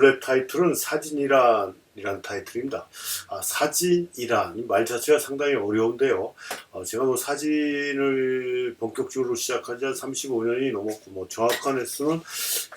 오늘의 타이틀은 사진이란 이란 타이틀입니다. 아, 사진이란 이말 자체가 상당히 어려운데요. 어, 제가 뭐 사진을 본격적으로 시작한 지 한 35년이 넘었고 뭐 정확한 횟수는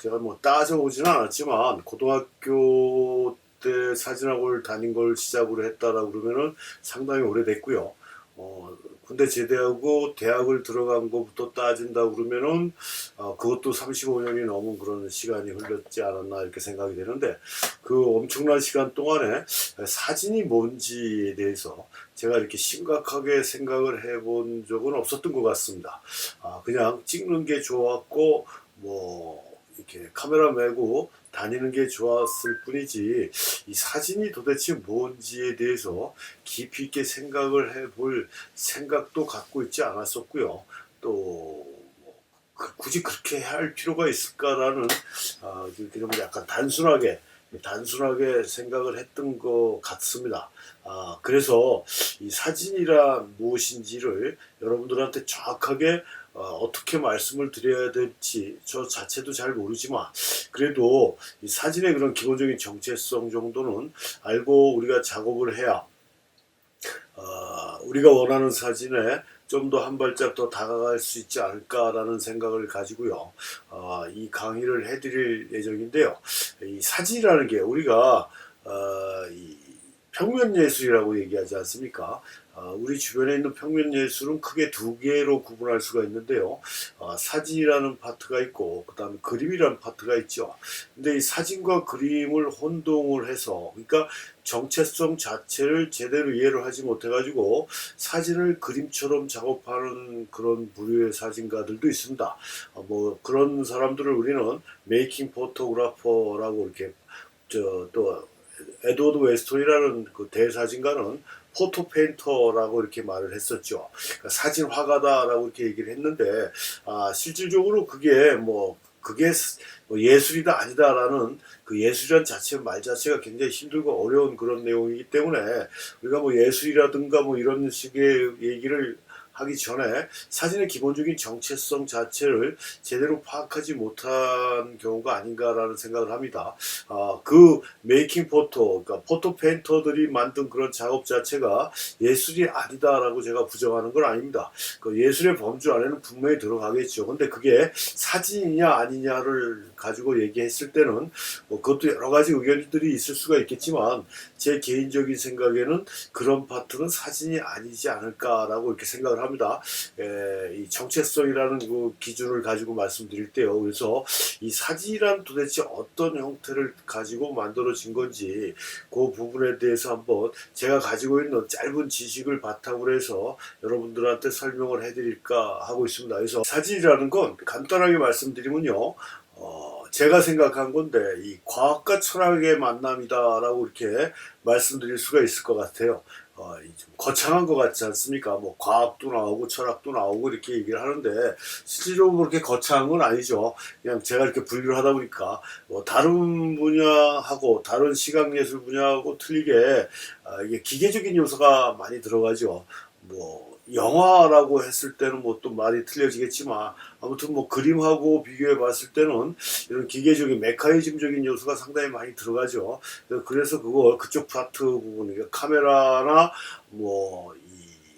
제가 뭐 따져보지는 않았지만 고등학교 때 사진학원을 다닌 걸 시작으로 했다라고 그러면은 상당히 오래됐고요. 어, 군대 제대하고 대학을 들어간 것부터 따진다 그러면은 어, 그것도 35년이 넘은 그런 시간이 흘렀지 않았나 이렇게 생각이 되는데 그 엄청난 시간 동안에 사진이 뭔지에 대해서 제가 이렇게 심각하게 생각을 해본 적은 없었던 것 같습니다. 아, 그냥 찍는 게 좋았고 뭐 이렇게 카메라 메고 다니는 게 좋았을 뿐이지 이 사진이 도대체 뭔지에 대해서 깊이 있게 생각을 해볼 생각도 갖고 있지 않았었고요. 또 뭐, 그- 굳이 그렇게 할 필요가 있을까라는 아, 약간 단순하게 단순하게 생각을 했던 것 같습니다. 아, 그래서 이 사진이란 무엇인지를 여러분들한테 정확하게 어, 떻게 말씀을 드려야 될지 저 자체도 잘 모르지만 그래도 이 사진의 그런 기본적인 정체성 정도는 알고 우리가 작업을 해야 어, 우리가 원하는 사진에 좀 더 한 발짝 더 다가갈 수 있지 않을까라는 생각을 가지고요. 어, 이 강의를 해드릴 예정인데요. 이 사진이라는 게 우리가 어, 이 평면 예술이라고 얘기하지 않습니까? 어, 우리 주변에 있는 평면 예술은 크게 두 개로 구분할 수가 있는데요. 어, 사진이라는 파트가 있고, 그 다음에 그림이라는 파트가 있죠. 근데 이 사진과 그림을 혼동을 해서, 그러니까 정체성 자체를 제대로 이해를 하지 못해가지고 사진을 그림처럼 작업하는 그런 부류의 사진가들도 있습니다. 어, 뭐 그런 사람들을 우리는 메이킹 포토그래퍼라고 이렇게 저또 에드워드 웨스톤이라는 그 대사진가는 포토 페인터라고 이렇게 말을 했었죠. 그러니까 사진 화가다라고 이렇게 얘기를 했는데 아, 실질적으로 그게 뭐 그게 스- 뭐 예술이다 아니다라는 그 예술이란 자체 말 자체가 굉장히 힘들고 어려운 그런 내용이기 때문에 우리가 뭐 예술이라든가 뭐 이런 식의 얘기를 하기 전에 사진의 기본적인 정체성 자체를 제대로 파악하지 못한 경우가 아닌가라는 생각을 합니다. 아, 그 메이킹 포토, 그러니까 포토 페인터들이 만든 그런 작업 자체가 예술이 아니다라고 제가 부정하는 건 아닙니다. 그 예술의 범주 안에는 분명히 들어가겠죠. 근데 그게 사진이냐 아니냐를 가지고 얘기했을 때는 뭐 그것도 여러 가지 의견들이 있을 수가 있겠지만 제 개인적인 생각에는 그런 파트는 사진이 아니지 않을까라고 이렇게 생각을 합니다. 에, 이 정체성이라는 그 기준을 가지고 말씀드릴 때요. 그래서 이 사진이란 도대체 어떤 형태를 가지고 만들어진 건지 그 부분에 대해서 한번 제가 가지고 있는 짧은 지식을 바탕으로 해서 여러분들한테 설명을 해드릴까 하고 있습니다. 그래서 사진이라는 건 간단하게 말씀드리면요. 어, 제가 생각한 건데 이 과학과 철학의 만남이다라고 이렇게 말씀드릴 수가 있을 것 같아요. 어, 이좀 거창한 것 같지 않습니까? 뭐 과학도 나오고 철학도 나오고 이렇게 얘기를 하는데 실질적으로 그렇게 거창한 건 아니죠. 그냥 제가 이렇게 분류를 하다 보니까 뭐 다른 분야하고 다른 시각 예술 분야하고 틀리게 아, 이게 기계적인 요소가 많이 들어가죠. 뭐 영화라고 했을 때는 뭐 또 말이 틀려지겠지만 아무튼 뭐 그림하고 비교해 봤을 때는 이런 기계적인 메커니즘적인 요소가 상당히 많이 들어가죠. 그래서 그거 그쪽 파트 부분, 그러니까 카메라나 뭐이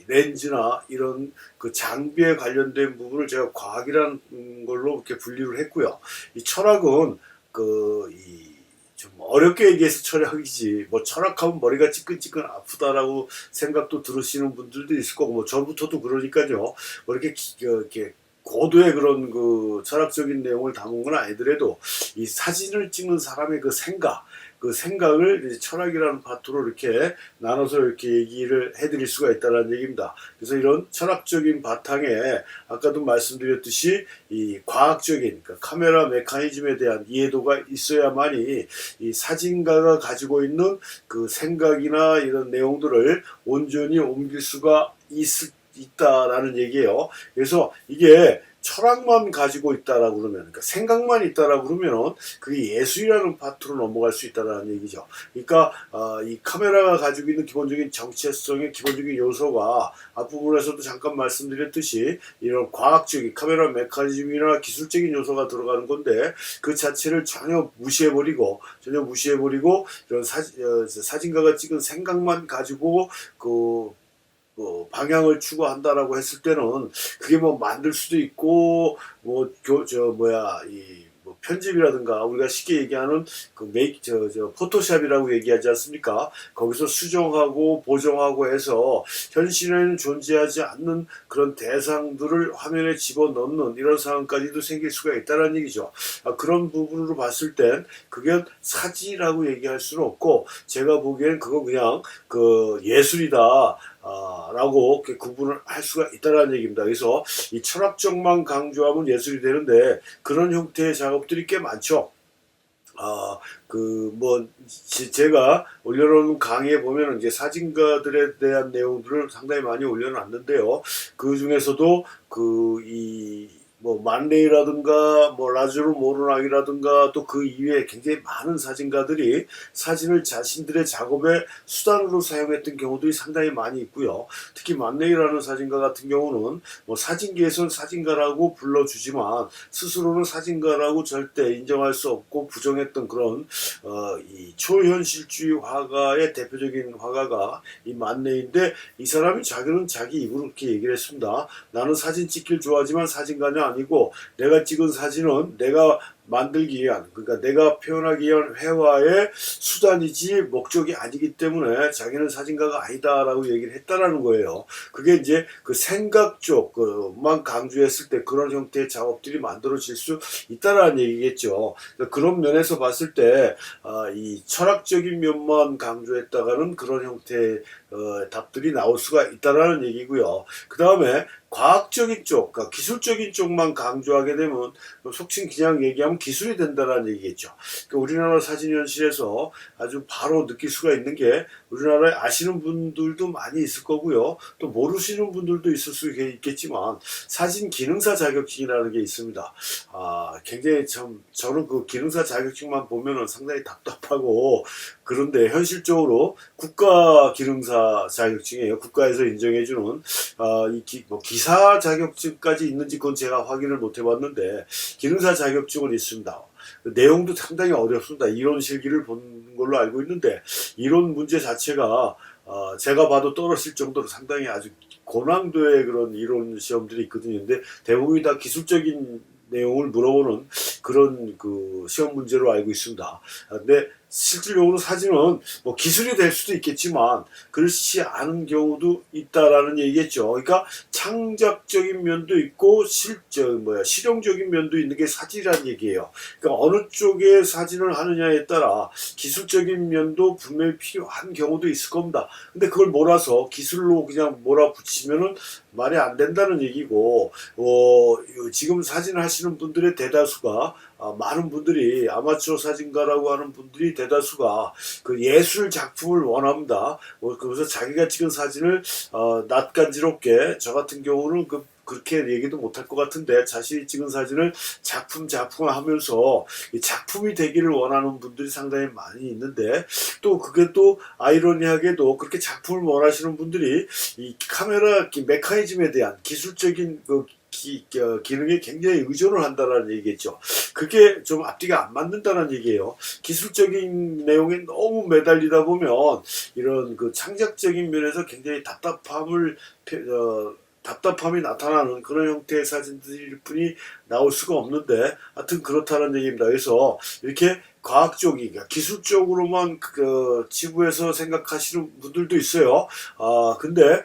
렌즈나 이런 그 장비에 관련된 부분을 제가 과학이라는 걸로 이렇게 분류를 했고요. 이 철학은 그이 좀 어렵게 얘기해서 철학이지 뭐 철학하면 머리가 찌끈찌끈 아프다라고 생각도 들으시는 분들도 있을 거고 뭐 저부터도 그러니까요. 뭐 이렇게 기- 그, 이렇게 고도의 그런 그 철학적인 내용을 담은 건 아니더라도 이 사진을 찍는 사람의 그 생각 그 생각을 철학이라는 파트로 이렇게 나눠서 이렇게 얘기를 해드릴 수가 있다는 얘기입니다. 그래서 이런 철학적인 바탕에 아까도 말씀드렸듯이 이 과학적인 그러니까 카메라 메커니즘에 대한 이해도가 있어야만이 이 사진가가 가지고 있는 그 생각이나 이런 내용들을 온전히 옮길 수가 있을 있다라는 얘기예요. 그래서 이게 철학만 가지고 있다라고 그러면, 그러니까 생각만 있다라고 그러면은 그게 예술이라는 파트로 넘어갈 수 있다라는 얘기죠. 그러니까 어, 이 카메라가 가지고 있는 기본적인 정체성의 기본적인 요소가 앞부분에서도 잠깐 말씀드렸듯이 이런 과학적인 카메라 메커니즘이나 기술적인 요소가 들어가는 건데 그 자체를 전혀 무시해버리고 전혀 무시해버리고 이런 사진, 어, 사진가가 찍은 생각만 가지고 그 뭐 방향을 추구한다라고 했을 때는 그게 뭐 만들 수도 있고 뭐저 뭐야 이 뭐 편집이라든가 우리가 쉽게 얘기하는 그 메이크 저, 저 포토샵이라고 얘기하지 않습니까? 거기서 수정하고 보정하고 해서 현실에는 존재하지 않는 그런 대상들을 화면에 집어넣는 이런 상황까지도 생길 수가 있다는 얘기죠. 아, 그런 부분으로 봤을 땐 그게 사진이라고 얘기할 수는 없고 제가 보기엔 그거 그냥 그 예술이다. 아, 라고 구분을 할 수가 있다는 얘기입니다. 그래서 이 철학적만 강조하면 예술이 되는데 그런 형태의 작업들이 꽤 많죠. 아, 그, 뭐, 지- 제가 올려놓은 강의에 보면은 이제 사진가들에 대한 내용들을 상당히 많이 올려놨는데요. 그 중에서도 그, 이, 뭐, 만레이라든가, 뭐, 라즈로 모르락이라든가, 또 그 이외에 굉장히 많은 사진가들이 사진을 자신들의 작업의 수단으로 사용했던 경우들이 상당히 많이 있고요. 특히 만레이라는 사진가 같은 경우는 뭐 사진계에서는 사진가라고 불러주지만 스스로는 사진가라고 절대 인정할 수 없고 부정했던 그런 어, 이 초현실주의 화가의 대표적인 화가가 이 만레인데 이 사람이 자기는 자기 입으로 그렇게 얘기를 했습니다. 나는 사진 찍길 좋아하지만 사진가는 아니고 내가 찍은 사진은 내가 만들기 위한 그러니까 내가 표현하기 위한 회화의 수단이지 목적이 아니기 때문에 자기는 사진가가 아니다라고 얘기를 했다라는 거예요. 그게 이제 그 생각 쪽만 강조했을 때 그런 형태의 작업들이 만들어질 수 있다라는 얘기겠죠. 그런 면에서 봤을 때, 아, 이 철학적인 면만 강조했다가는 그런 형태의 어, 답들이 나올 수가 있다라는 얘기고요. 그 다음에 과학적인 쪽, 그러니까 기술적인 쪽만 강조하게 되면 속칭 그냥 얘기하면 기술이 된다라는 얘기겠죠. 그러니까 우리나라 사진연실에서 아주 바로 느낄 수가 있는 게 우리나라에 아시는 분들도 많이 있을 거고요. 또 모르시는 분들도 있을 수 있겠지만 사진 기능사 자격증이라는 게 있습니다. 아, 굉장히 참 저는 그 기능사 자격증만 보면은 상당히 답답하고 그런데 현실적으로 국가 기능사 자격증이에요. 국가에서 인정해주는 아, 이 기, 뭐 기사 자격증까지 있는지 그건 제가 확인을 못 해봤는데 기능사 자격증은 있 습니다. 내용도 상당히 어렵습니다. 이론 실기를 본 걸로 알고 있는데 이론 문제 자체가 어, 제가 봐도 떨어질 정도로 상당히 아주 고난도의 그런 이론 시험들이 있거든요. 근데 대부분이 다 기술적인 내용을 물어보는 그런 그 시험 문제로 알고 있습니다. 아, 근데 실질적으로 사진은 뭐 기술이 될 수도 있겠지만 그렇지 않은 경우도 있다라는 얘기겠죠. 그러니까 창작적인 면도 있고 실저 뭐야 실용적인 면도 있는 게 사진이라는 얘기예요. 그러니까 어느 쪽에 사진을 하느냐에 따라 기술적인 면도 분명히 필요한 경우도 있을 겁니다. 근데 그걸 몰아서 기술로 그냥 몰아붙이면은 말이 안 된다는 얘기고 어, 지금 사진 하시는 분들의 대다수가 아, 많은 분들이 아마추어 사진가라고 하는 분들이 대다수가 그 예술 작품을 원합니다. 어, 그래서 자기가 찍은 사진을 어, 낯간지럽게 저 같은 경우는 그 그렇게 얘기도 못할 것 같은데 자신이 찍은 사진을 작품 작품 하면서 이 작품이 되기를 원하는 분들이 상당히 많이 있는데 또 그게 또 아이러니하게도 그렇게 작품을 원하시는 분들이 이 카메라 기- 메커니즘에 대한 기술적인 그 기, 어, 기능에 굉장히 의존을 한다는 얘기겠죠. 그게 좀 앞뒤가 안 맞는다는 얘기예요. 기술적인 내용에 너무 매달리다 보면 이런 그 창작적인 면에서 굉장히 답답함을 표- 어, 답답함이 나타나는 그런 형태의 사진들일 뿐이 나올 수가 없는데 하여튼 그렇다는 얘기입니다. 그래서 이렇게 과학적이 그러니까 기술적으로만 그 치부해서 생각하시는 분들도 있어요. 아 근데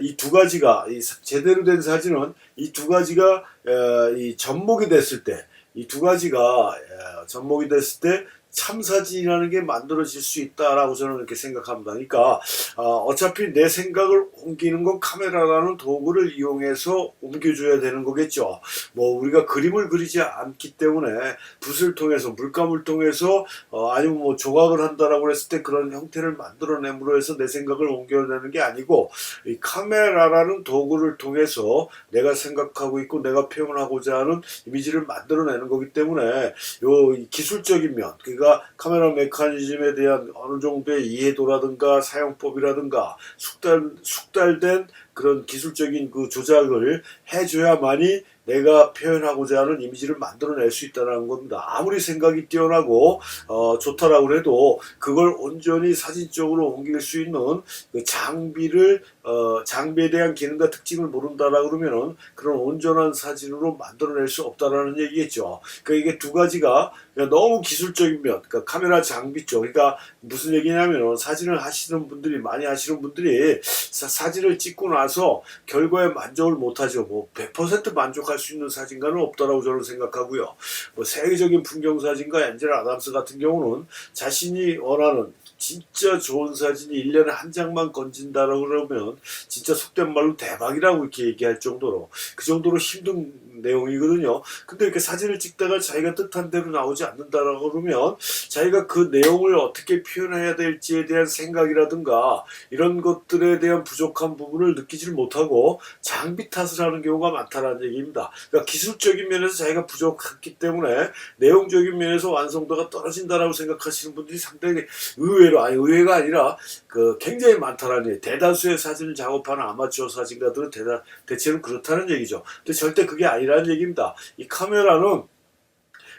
이 두 가지가 이 사- 제대로 된 사진은 이 두 가지가 에, 이 접목이 됐을 때 이 두 가지가 에, 접목이 됐을 때 참사진이라는 게 만들어질 수 있다라고 저는 이렇게 생각합니다. 그러니까 어, 어차피 내 생각을 옮기는 건 카메라라는 도구를 이용해서 옮겨줘야 되는 거겠죠. 뭐 우리가 그림을 그리지 않기 때문에 붓을 통해서 물감을 통해서 어, 아니면 뭐 조각을 한다라고 했을 때 그런 형태를 만들어냄으로 해서 내 생각을 옮겨내는 게 아니고 이 카메라라는 도구를 통해서 내가 생각하고 있고 내가 표현하고자 하는 이미지를 만들어내는 거기 때문에 요이 기술적인 면 그러니까 카메라 메커니즘에 대한 어느 정도의 이해도라든가 사용법이라든가 숙달 숙달된 그런 기술적인 그 조작을 해줘야만이 내가 표현하고자 하는 이미지를 만들어낼 수 있다는 겁니다. 아무리 생각이 뛰어나고 어, 좋다라고 해도 그걸 온전히 사진적으로 옮길 수 있는 그 장비를 어, 장비에 대한 기능과 특징을 모른다라 그러면은 그런 온전한 사진으로 만들어낼 수 없다라는 얘기겠죠. 그러니까 이게 두 가지가 그러니까 너무 기술적인 면, 그러니까 카메라 장비 쪽, 그러니까 무슨 얘기냐면은 사진을 하시는 분들이 많이 하시는 분들이 사, 사진을 찍고 나서 결과에 만족을 못하죠. 뭐 100% 만족할 수 있는 사진가는 없다라고 저는 생각하고요. 뭐 세계적인 풍경 사진가 엔젤 아담스 같은 경우는 자신이 원하는 진짜 좋은 사진이 1년에 한 장만 건진다라고 그러면 진짜 속된 말로 대박이라고 이렇게 얘기할 정도로 그 정도로 힘든 내용이거든요. 근데 이렇게 사진을 찍다가 자기가 뜻한 대로 나오지 않는다라고 그러면 자기가 그 내용을 어떻게 표현해야 될지에 대한 생각이라든가 이런 것들에 대한 부족한 부분을 느끼지를 못하고 장비 탓을 하는 경우가 많다라는 얘기입니다. 그러니까 기술적인 면에서 자기가 부족했기 때문에 내용적인 면에서 완성도가 떨어진다라고 생각하시는 분들이 상당히 의외로 아니 의외가 아니라 그 굉장히 많다라는 얘기. 대다수의 사진을 작업하는 아마추어 사진가들은 대다 대체로 그렇다는 얘기죠. 근데 절대 그게 아니 라는 얘기입니다. 이 카메라는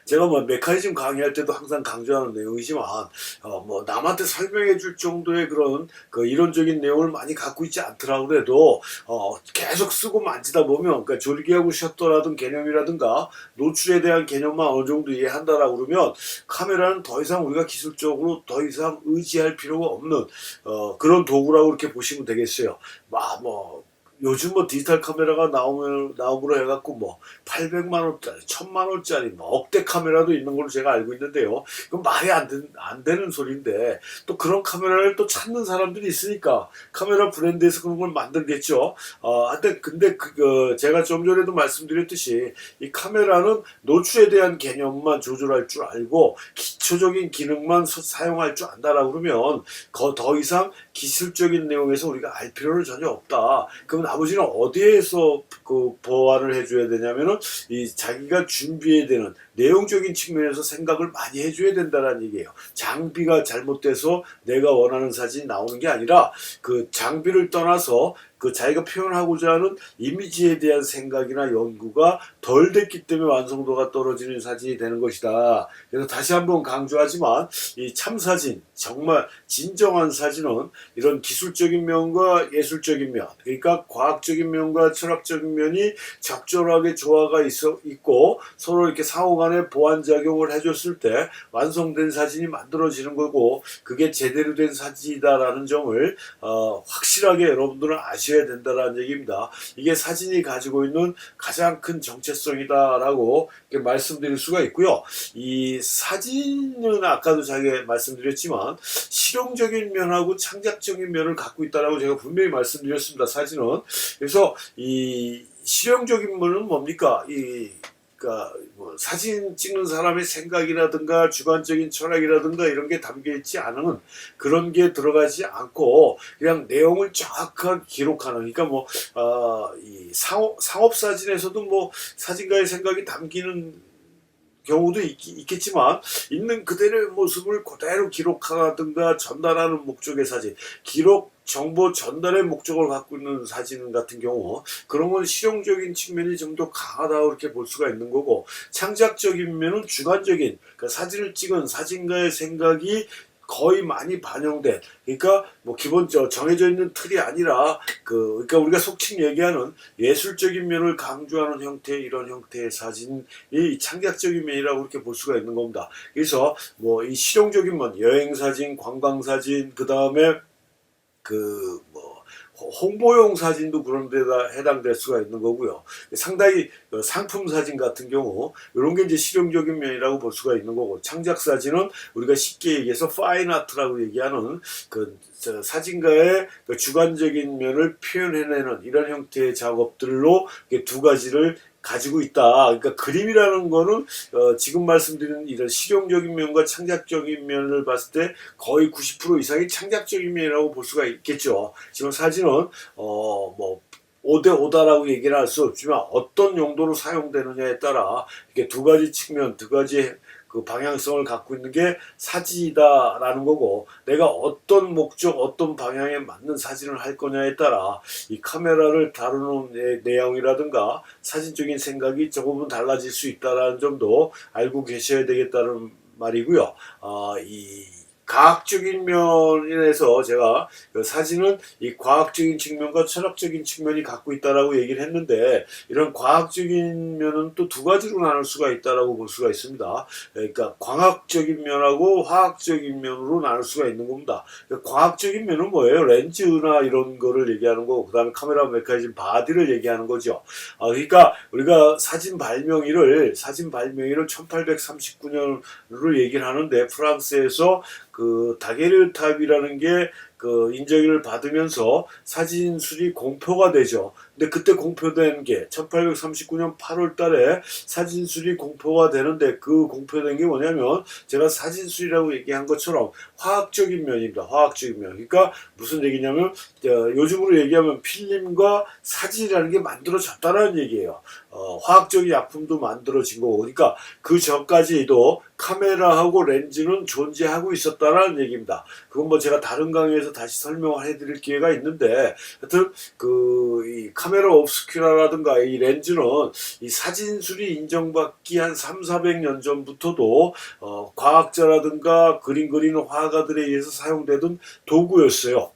제가 뭐 메커니즘 강의할 때도 항상 강조하는 내용이지만 어 뭐 남한테 설명해 줄 정도의 그런 그 이론적인 내용을 많이 갖고 있지 않더라고 그래도 어 계속 쓰고 만지다 보면 그러니까 졸기하고 셔터라든 개념이라든가 노출에 대한 개념만 어느 정도 이해한다라고 그러면 카메라는 더 이상 우리가 기술적으로 더 이상 의지할 필요가 없는 어 그런 도구라고 이렇게 보시면 되겠어요. 뭐 요즘 뭐 디지털 카메라가 나오면 나오므로 해갖고 뭐 800만 원짜리, 1000만 원짜리, 뭐 억대 카메라도 있는 걸로 제가 알고 있는데요. 이건 말이 안, 된, 안 되는 소리인데 또 그런 카메라를 또 찾는 사람들이 있으니까 카메라 브랜드에서 그런 걸 만들겠죠. 어, 근데 근데 그, 그 제가 좀 전에도 말씀드렸듯이 이 카메라는 노출에 대한 개념만 조절할 줄 알고 기초적인 기능만 서- 사용할 줄 안다라고 그러면 거- 더 이상 기술적인 내용에서 우리가 알 필요는 전혀 없다. 그럼 아버지는 어디에서 그 보완을 해줘야 되냐면은 이 자기가 준비해야 되는 내용적인 측면에서 생각을 많이 해줘야 된다는 얘기예요. 장비가 잘못돼서 내가 원하는 사진이 나오는 게 아니라 그 장비를 떠나서 그 자기가 표현하고자 하는 이미지에 대한 생각이나 연구가 덜 됐기 때문에 완성도가 떨어지는 사진이 되는 것이다. 그래서 다시 한번 강조하지만 이 참사진 정말 진정한 사진은 이런 기술적인 면과 예술적인 면 그러니까 과학적인 면과 철학적인 면이 적절하게 조화가 있어 있고 서로 이렇게 상호간에 보완 작용을 해줬을 때 완성된 사진이 만들어지는 거고 그게 제대로 된 사진이다라는 점을 어, 확실하게 여러분들은 아 셔야 된다라는 얘기입니다. 이게 사진이 가지고 있는 가장 큰 정체성이다라고 말씀드릴 수가 있고요. 이 사진은 아까도 제가 말씀드렸지만 실용적인 면하고 창작적인 면을 갖고 있다라고 제가 분명히 말씀드렸습니다. 사진은 그래서 이 실용적인 면은 뭡니까? 이 그러니까 뭐 사진 찍는 사람의 생각이라든가 주관적인 철학이라든가 이런 게 담겨 있지 않은 그런 게 들어가지 않고 그냥 내용을 정확하게 기록하는 그러니까 뭐이 상업 상업 사진에서도 뭐 사진가의 생각이 담기는 경우도 있, 있겠지만 있는 그대로의 모습을 그대로 기록하든가 전달하는 목적의 사진 기록 정보 전달의 목적을 갖고 있는 사진 같은 경우 그런 건 실용적인 측면이 좀 더 강하다고 이렇게 볼 수가 있는 거고 창작적인 면은 주관적인 그러니까 사진을 찍은 사진가의 생각이 거의 많이 반영된 그러니까 뭐 기본 적 정해져 있는 틀이 아니라 그 그러니까 우리가 속칭 얘기하는 예술적인 면을 강조하는 형태의 이런 형태의 사진이 창작적인 면이라고 이렇게 볼 수가 있는 겁니다. 그래서 뭐 이 실용적인 면 여행 사진, 관광 사진 그 다음에 그 뭐 홍보용 사진도 그런 데다 해당될 수가 있는 거고요. 상당히 어, 상품 사진 같은 경우 이런 게 이제 실용적인 면이라고 볼 수가 있는 거고 창작 사진은 우리가 쉽게 얘기해서 파인 아트라고 얘기하는 그 저, 사진가의 그 주관적인 면을 표현해내는 이런 형태의 작업들로 두 가지를 가지고 있다. 그러니까 그림이라는 거는 어, 지금 말씀드린 이런 실용적인 면과 창작적인 면을 봤을 때 거의 90% 이상이 창작적인 면이라고 볼 수가 있겠죠. 지금 사진은 어 뭐 5대 5다라고 얘기를 할 수 없지만 어떤 용도로 사용되느냐에 따라 이렇게 두 가지 측면, 두 가지 그 방향성을 갖고 있는 게 사진이다라는 거고 내가 어떤 목적, 어떤 방향에 맞는 사진을 할 거냐에 따라 이 카메라를 다루는 내- 내용이라든가 사진적인 생각이 조금은 달라질 수 있다라는 점도 알고 계셔야 되겠다는 말이고요. 아, 이 과학적인 면에서 제가 그 사진은 이 과학적인 측면과 철학적인 측면이 갖고 있다라고 얘기를 했는데 이런 과학적인 면은 또 두 가지로 나눌 수가 있다라고 볼 수가 있습니다. 그러니까 광학적인 면하고 화학적인 면으로 나눌 수가 있는 겁니다. 그러니까 과학적인 면은 뭐예요? 렌즈나 이런 거를 얘기하는 거고 그다음에 카메라 메커니즘 바디를 얘기하는 거죠. 아, 그러니까 우리가 사진 발명일을 사진 발명일을 1839년으로 얘기를 하는데 프랑스에서 그 다게르탑이라는 게그 인정을 받으면서 사진술이 공표가 되죠. 근데 그때 공표된 게 1839년 8월 달에 사진술이 공표가 되는데 그 공표된 게 뭐냐면 제가 사진술이라고 얘기한 것처럼 화학적인 면입니다. 화학적인 면. 그러니까 무슨 얘기냐면 어, 요즘으로 얘기하면 필름과 사진이라는 게 만들어졌다는 얘기예요. 어, 화학적인 약품도 만들어진 거고 그러니까 그 전까지도 카메라하고 렌즈는 존재하고 있었다라는 얘기입니다. 그건 뭐 제가 다른 강의에서 다시 설명을 해드릴 기회가 있는데 하여튼 그 이 카메라 옵스큐라라든가 이 렌즈는 이 사진술이 인정받기 한 3, 400년 전부터도 어, 과학자라든가 그림 그리는 화가들에 의해서 사용되던 도구였어요.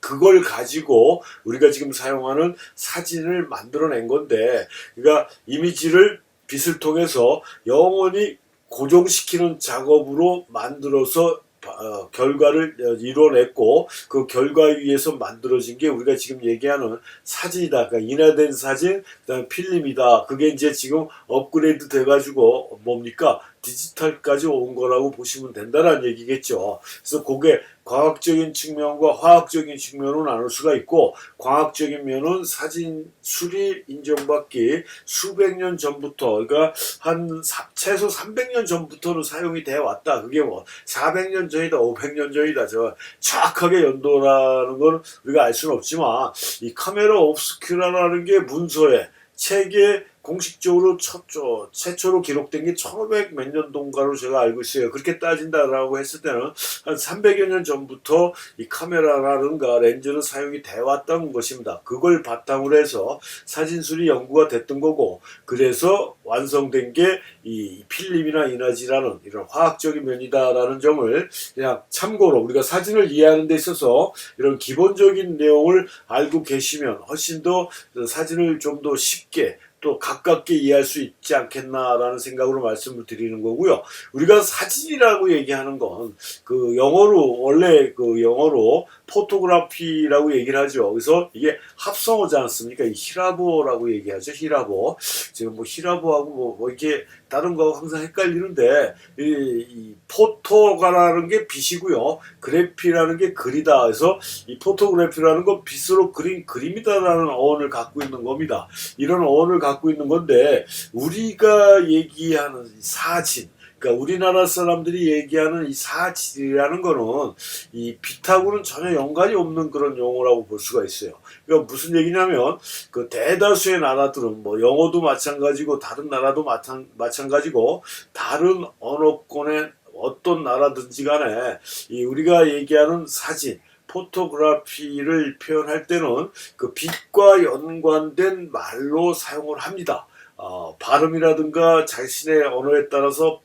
그걸 가지고 우리가 지금 사용하는 사진을 만들어낸 건데, 그러니까 이미지를 빛을 통해서 영원히 고정시키는 작업으로 만들어서 어, 결과를 어, 이뤄냈고 그 결과에 의해서 만들어진 게 우리가 지금 얘기하는 사진이다. 그러니까 인화된 사진, 그다음에 필름이다. 그게 이제 지금 업그레이드 돼가지고 뭡니까 디지털까지 온 거라고 보시면 된다는 얘기겠죠. 그래서 그게 과학적인 측면과 화학적인 측면으로 나눌 수가 있고 과학적인 면은 사진 수리 인정받기 수백 년 전부터 그러니까 한 사- 최소 300년 전부터는 사용이 돼 왔다. 그게 뭐 400년 전이다, 500년 전이다. 저 정확하게 연도라는 건 우리가 알 수는 없지만 이 카메라 옵스큐라라는 게 문서에 책에 공식적으로 첫, 저, 최초로 기록된 게 1500 몇 년도인가로 제가 알고 있어요. 그렇게 따진다라고 했을 때는 한 300여 년 전부터 이 카메라라든가 렌즈는 사용이 돼 왔던 것입니다. 그걸 바탕으로 해서 사진술이 연구가 됐던 거고, 그래서 완성된 게 이 필름이나 인화지라는 이런 화학적인 면이다라는 점을 그냥 참고로 우리가 사진을 이해하는 데 있어서 이런 기본적인 내용을 알고 계시면 훨씬 더 사진을 좀 더 쉽게 또 가깝게 이해할 수 있지 않겠나라는 생각으로 말씀을 드리는 거고요. 우리가 사진이라고 얘기하는 건 그 영어로 원래 그 영어로 포토그래피라고 얘기를 하죠. 그래서 이게 합성어지 않습니까? 이 히라보라고 얘기하죠. 히라보. 지금 뭐 히라보하고 뭐, 뭐 이렇게 다른 거하고 항상 헷갈리는데 이, 이 포토가라는 게 빛이고요. 그래피라는 게 글이다. 그래서 이 포토그래피라는 건 빛으로 그린 그림이다라는 어원을 갖고 있는 겁니다. 이런 어원을 갖고 있는 건데 우리가 얘기하는 이 사진 그러니까 우리나라 사람들이 얘기하는 이 사진이라는 거는 이 빛하고는 전혀 연관이 없는 그런 용어라고 볼 수가 있어요. 그러니까 무슨 얘기냐면 그 대다수의 나라들은 뭐 영어도 마찬가지고 다른 나라도 마찬, 마찬가지고 다른 언어권의 어떤 나라든지 간에 이 우리가 얘기하는 사진 포토그래피를 표현할 때는 그 빛과 연관된 말로 사용을 합니다. 어, 발음이라든가 자신의 언어에 따라서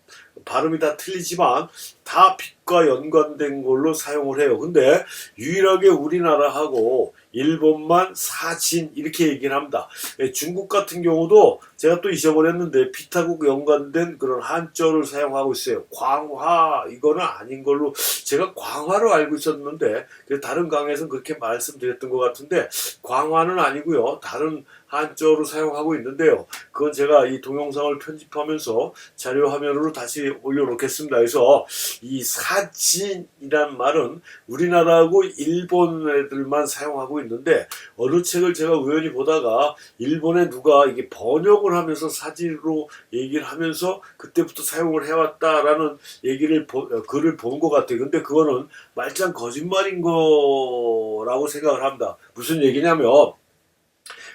발음이 다 틀리지만 다 빛과 연관된 걸로 사용을 해요. 근데 유일하게 우리나라하고 일본만 사진 이렇게 얘기를 합니다. 예, 중국 같은 경우도 제가 또 잊어버렸는데 비타국 연관된 그런 한자를 사용하고 있어요. 광화 이거는 아닌 걸로 제가 광화로 알고 있었는데 그래서 다른 강에서는 그렇게 말씀드렸던 것 같은데 광화는 아니고요. 다른 한자로 사용하고 있는데요. 그건 제가 이 동영상을 편집하면서 자료 화면으로 다시 올려놓겠습니다. 그래서 이 사진이란 말은 우리나라하고 일본 애들만 사용하고 있는데 어느 책을 제가 우연히 보다가 일본에 누가 이게 번역을 하면서 사진으로 얘기를 하면서 그때부터 사용을 해왔다라는 얘기를 보- 어, 글을 본 것 같아요. 근데 그거는 말짱 거짓말인 거라고 생각을 합니다. 무슨 얘기냐면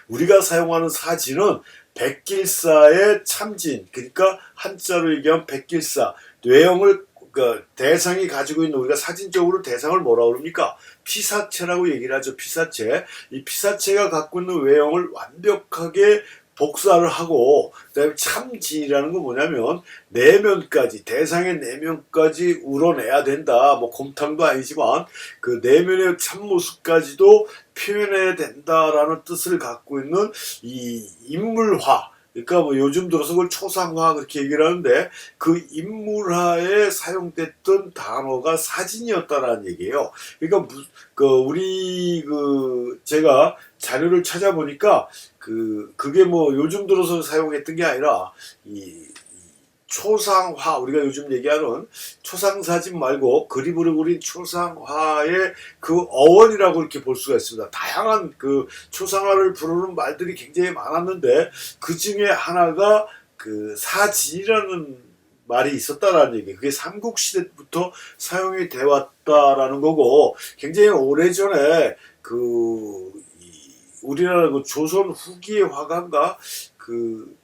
우리가 사용하는 사진은 백길사의 참진 그러니까 한자로 얘기하면 백길사. 뇌형을 그 대상이 가지고 있는 우리가 사진적으로 대상을 뭐라 그럽니까? 피사체라고 얘기를 하죠 피사체. 이 피사체가 갖고 있는 외형을 완벽하게 복사를 하고 그다음에 참진이라는 건 뭐냐면 내면까지 대상의 내면까지 우러내야 된다 뭐 곰탕도 아니지만 그 내면의 참모습까지도 표현해야 된다라는 뜻을 갖고 있는 이 인물화 그러니까 뭐 요즘 들어서 그걸 초상화 그렇게 얘기를 하는데 그 인물화에 사용됐던 단어가 사진이었다라는 얘기예요. 그러니까 무- 그 우리 그 제가 자료를 찾아보니까 그 그게 뭐 요즘 들어서 사용했던 게 아니라 이, 이 초상화 우리가 요즘 얘기하는 초상사진 말고 그림으로 그린 초상화의 그 어원이라고 이렇게 볼 수가 있습니다. 다양한 그 초상화를 부르는 말들이 굉장히 많았는데 그 중에 하나가 그 사진이라는 말이 있었다라는 얘기. 그게 삼국 시대부터 사용이 돼 왔다라는 거고 굉장히 오래전에 그 이, 우리나라 그 조선 후기의 화가인가 그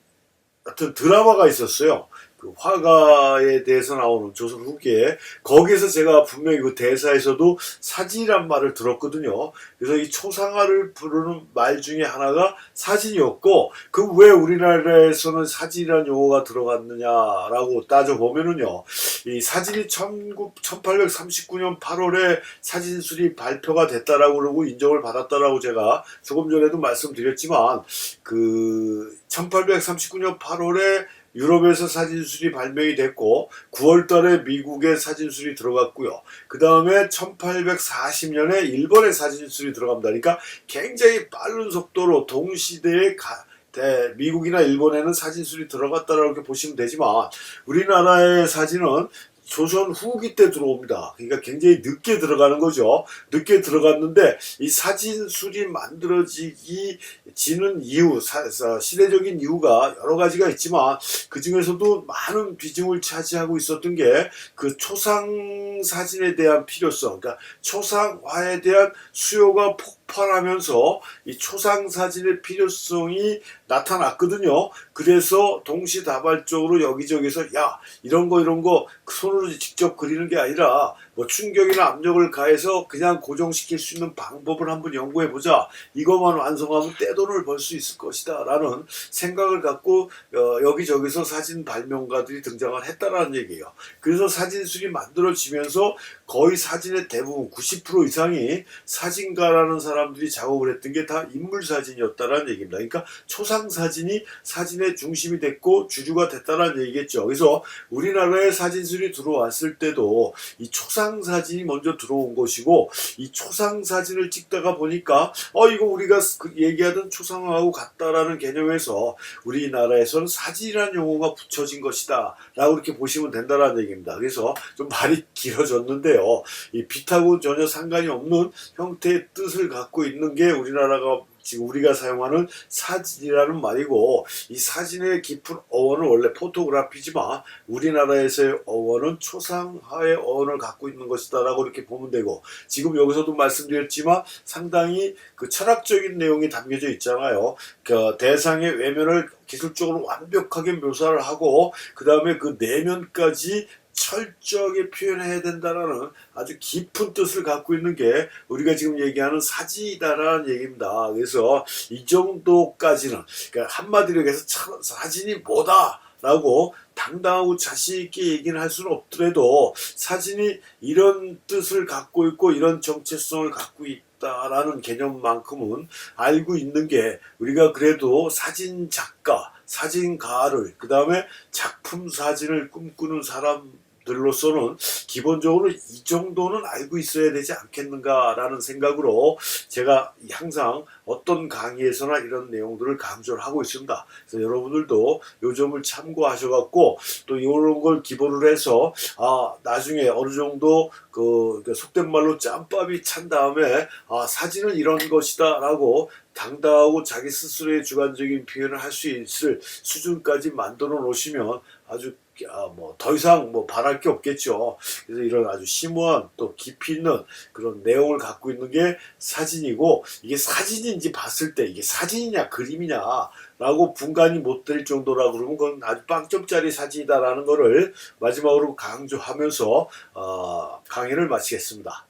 같은 드라마가 있었어요. 그 화가에 대해서 나오는 조선 후기에 거기에서 제가 분명히 그 대사에서도 사진이란 말을 들었거든요. 그래서 이 초상화를 부르는 말 중에 하나가 사진이었고 그 왜 우리나라에서는 사진이라는 용어가 들어갔느냐라고 따져보면은요. 이 사진이 19, 1839년 8월에 사진술이 발표가 됐다라고 그러고 인정을 받았다라고 제가 조금 전에도 말씀드렸지만 그 1839년 8월에 유럽에서 사진술이 발명이 됐고 9월 달에 미국에 사진술이 들어갔고요. 그 다음에 1840년에 일본에 사진술이 들어갑니다. 그러니까 굉장히 빠른 속도로 동시대에 가, 대- 미국이나 일본에는 사진술이 들어갔다라고 보시면 되지만 우리나라의 사진은 조선 후기 때 들어옵니다. 그러니까 굉장히 늦게 들어가는 거죠. 늦게 들어갔는데 이 사진술이 만들어지기 지는 이유, 사- 사- 시대적인 이유가 여러 가지가 있지만 그 중에서도 많은 비중을 차지하고 있었던 게 그 초상 사진에 대한 필요성, 그러니까 초상화에 대한 수요가 폭 발하면서 이 초상 사진의 필요성이 나타났거든요. 그래서 동시다발적으로 여기저기서 야 이런 거 이런 거 손으로 직접 그리는 게 아니라 뭐 충격이나 압력을 가해서 그냥 고정시킬 수 있는 방법을 한번 연구해 보자. 이것만 완성하면 떼돈을 벌 수 있을 것이다라는 생각을 갖고 어, 여기저기서 사진 발명가들이 등장을 했다라는 얘기예요. 그래서 사진술이 만들어지면서 거의 사진의 대부분 90% 이상이 사진가라는 사람들이 작업을 했던 게 다 인물 사진이었다라는 얘기입니다. 그러니까 초상 사진이 사진의 중심이 됐고 주류가 됐다라는 얘기겠죠. 그래서 우리나라에 사진술이 들어왔을 때도 이 초상 사진이 먼저 들어온 것이고 이 초상 사진을 찍다가 보니까 어 이거 우리가 그 얘기하던 초상화하고 같다라는 개념에서 우리나라에서는 사진이라는 용어가 붙여진 것이다 라고 이렇게 보시면 된다라는 얘기입니다. 그래서 좀 말이 길어졌는데요. 이 빛하고 전혀 상관이 없는 형태의 뜻을 갖고 있는 게 우리나라가 지금 우리가 사용하는 사진이라는 말이고 이 사진의 깊은 어원은 원래 포토그래피지만 우리나라에서의 어원은 초상화의 어원을 갖고 있는 것이다라고 이렇게 보면 되고 지금 여기서도 말씀드렸지만 상당히 그 철학적인 내용이 담겨져 있잖아요. 그 대상의 외면을 기술적으로 완벽하게 묘사를 하고 그 다음에 그 내면까지 철저하게 표현해야 된다라는 아주 깊은 뜻을 갖고 있는 게 우리가 지금 얘기하는 사진이다라는 얘기입니다. 그래서 이 정도까지는 그러니까 한마디로 참- 사진이 뭐다. 라고 당당하고 자신 있게 얘기는 할 수는 없더라도 사진이 이런 뜻을 갖고 있고 이런 정체성을 갖고 있다라는 개념만큼은 알고 있는 게 우리가 그래도 사진 작가, 사진가를 그 다음에 작품 사진을 꿈꾸는 사람 들로서는 기본적으로 이 정도는 알고 있어야 되지 않겠는가라는 생각으로 제가 항상 어떤 강의에서나 이런 내용들을 강조를 하고 있습니다. 그래서 여러분들도 요 점을 참고하셔갖고 또 이런 걸 기본으로 해서 아 나중에 어느 정도 그, 그 속된 말로 짬밥이 찬 다음에 아 사진은 이런 것이다라고 당당하고 자기 스스로의 주관적인 표현을 할 수 있을 수준까지 만들어 놓으시면 아주 아, 뭐 더 이상 뭐 바랄 게 없겠죠. 그래서 이런 아주 심오한 또 깊이 있는 그런 내용을 갖고 있는 게 사진이고 이게 사진인지 봤을 때 이게 사진이냐 그림이냐라고 분간이 못 될 정도라 그러면 그건 아주 빵점짜리 사진이다라는 거를 마지막으로 강조하면서 어, 강의를 마치겠습니다.